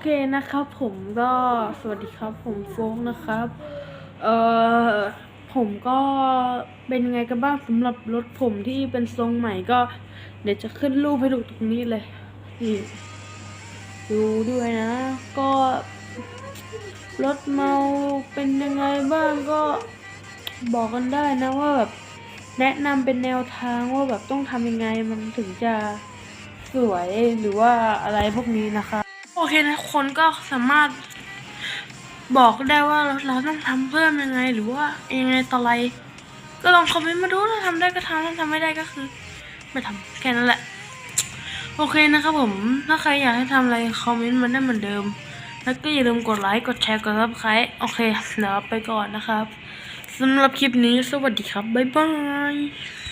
เคนะครับผมก็สวัสดีครับผมโฟกนะครับ เอ่อผมก็เป็นยังไงกันบ้างสำหรับรถผมที่เป็นทรงใหม่ก็ เดี๋ยวจะขึ้นรูปให้ดูตรงนี้เลยนี่ดูด้วยนะ ก็รถเมาเป็นยังไงบ้างก็บอกกันได้นะว่าแบบแนะนำเป็นแนวทางว่าแบบต้องทำยังไงมันถึงจะสวยหรือว่าอะไรพวกนี้นะคะ โอเคนะคนก็สามารถบอกได้ว่าเราเราต้องทำเพิ่มยังไง หรือว่ายังไงต่ออะไรก็ลองคอมเมนต์มาดูถ้าทำได้ก็ทำถ้าทำไม่ได้ก็คือไม่ทำแค่นั้นแหละ โอเคนะครับผม ถ้าใครอยากให้ทำอะไรคอมเมนต์มาได้เหมือนเดิม แล้วก็อย่าลืมกดไลค์กดแชร์กดซับสไครต์โอเคเดี๋ยวไปก่อนนะครับสำหรับคลิปนี้สวัสดีครับ บ๊ายบาย